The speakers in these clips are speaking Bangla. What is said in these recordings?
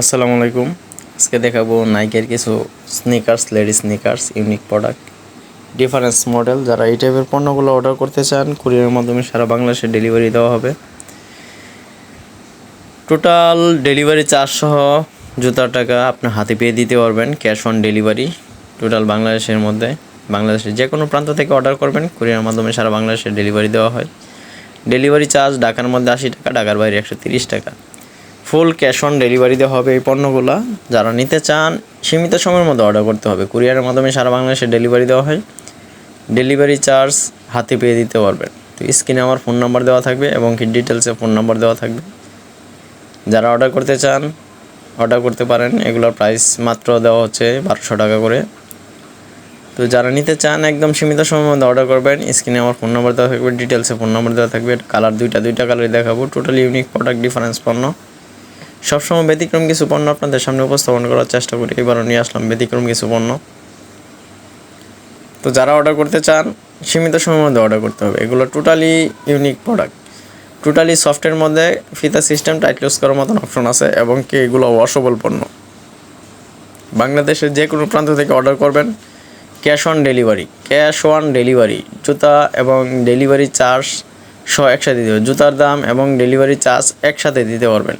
আসসালামু আলাইকুম। আজকে দেখাবো নাইকের কিছু sneakers lady sneakers unique product difference model যারা এই টাইপের পণ্যগুলো অর্ডার করতে চান কুরিয়ারের মাধ্যমে সারা বাংলাদেশে ডেলিভারি দেওয়া হবে। টোটাল ডেলিভারি চার্জ সহ জুতার টাকা আপনার হাতে পেয়ে দিতে পারবেন ক্যাশ অন ডেলিভারি টোটাল বাংলাদেশের মধ্যে, বাংলাদেশের যে কোনো প্রান্ত থেকে অর্ডার করবেন কুরিয়ারের মাধ্যমে সারা বাংলাদেশে ডেলিভারি দেওয়া হয়। ডেলিভারি চার্জ ঢাকার মধ্যে আশি টাকা, ঢাকার বাইরে একশো তিরিশ টাকা। ফুল ক্যাশ অন ডেলিভারি দেওয়া হবে এই পণ্যগুলো। যারা নিতে চান, সীমিত সময়ের মধ্যে অর্ডার করতে হবে। কুরিয়ারের মাধ্যমে সারা বাংলাদেশে ডেলিভারি দেওয়া হয়। ডেলিভারি চার্জ হাতে পেয়ে দিতে পারবেন। তো স্ক্রিনে আমার ফোন নাম্বার দেওয়া থাকবে এবং কি ডিটেলসে ফোন নাম্বার দেওয়া থাকবে। যারা অর্ডার করতে চান অর্ডার করতে পারেন। এগুলোর প্রাইস মাত্র দেওয়া হচ্ছে বারোশো টাকা করে। তো যারা নিতে চান, একদম সীমিত সময়ের মধ্যে অর্ডার করবেন। স্ক্রিনে আমার ফোন নাম্বার দেওয়া থাকবে ডিটেলসে ফোন নাম্বার দেওয়া থাকবে। কালার দুইটা দুইটা কালারই দেখাবো। টোটালি ইউনিক প্রোডাক্ট ডিফারেন্স পণ্য। সবসময় ব্যতিক্রম কিছু পণ্য আপনাদের সামনে উপস্থাপন করার চেষ্টা করি। এবারও নিয়ে আসলাম ব্যতিক্রম কিছু পণ্য। তো যারা অর্ডার করতে চান, সীমিত সময়ের মধ্যে অর্ডার করতে হবে। এগুলো টোটালি ইউনিক প্রোডাক্ট টোটালি সফটের মধ্যে ফিতা সিস্টেম টাইট লুজ করার মতন অপশন আছে এবং কি এগুলো ওয়াশেবল পণ্য। বাংলাদেশের যে কোনো প্রান্ত থেকে অর্ডার করবেন cash on delivery cash on delivery জুতা এবং ডেলিভারি চার্জ সহ একসাথে দিতে হবে। জুতার দাম এবং ডেলিভারি চার্জ একসাথে দিতে পারবেন।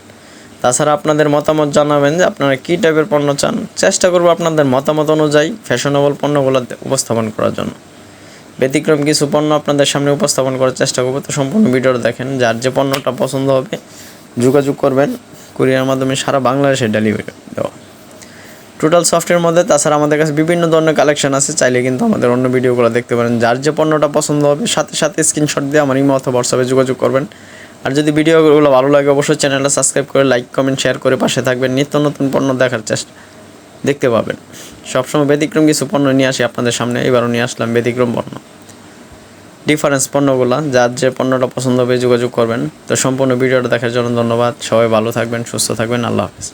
তাছাড়া আপনাদের মতামত জানাবেন যে আপনারা কী টাইপের পণ্য চান। চেষ্টা করব আপনাদের মতামত অনুযায়ী ফ্যাশনেবল পণ্যগুলো উপস্থাপন করার জন্য। ব্যতিক্রম কিছু পণ্য আপনাদের সামনে উপস্থাপন করার চেষ্টা করব। তো সম্পূর্ণ ভিডিওটা দেখেন, যার যে পণ্যটা পছন্দ হবে, যোগাযোগ করবেন। কুরিয়ার মাধ্যমে সারা বাংলাদেশে ডেলিভারি দেওয়া। টোটাল সফটওয়্যার মধ্যে, তাছাড়া আমাদের কাছে বিভিন্ন ধরনের কালেকশন আছে। চাইলে কিন্তু আমাদের অন্য ভিডিওগুলো দেখতে পারেন। যার যে পণ্যটা পছন্দ হবে, সাথে সাথে স্ক্রিনশট দিয়ে আমার ইমো অথবা হোয়াটসঅ্যাপে যোগাযোগ করবেন। আর যদি ভিডিওগুলো ভালো লাগে, অবশ্যই চ্যানেলটা সাবস্ক্রাইব করে লাইক, কমেন্ট, শেয়ার করে পাশে থাকবেন। নিত্য নতুন পণ্য দেখার চেষ্টা দেখতে পাবেন। সবসময় ব্যতিক্রম কিছু পণ্য নিয়ে আসি আপনাদের সামনে, এবারও নিয়ে আসলাম ব্যতিক্রম পণ্য। ডিফারেন্স পণ্যগুলো, যার যে পণ্যটা পছন্দ হবে যোগাযোগ করবেন। তো সম্পূর্ণ ভিডিওটা দেখার জন্য ধন্যবাদ। সবাই ভালো থাকবেন, সুস্থ থাকবেন। আল্লাহ হাফিজ।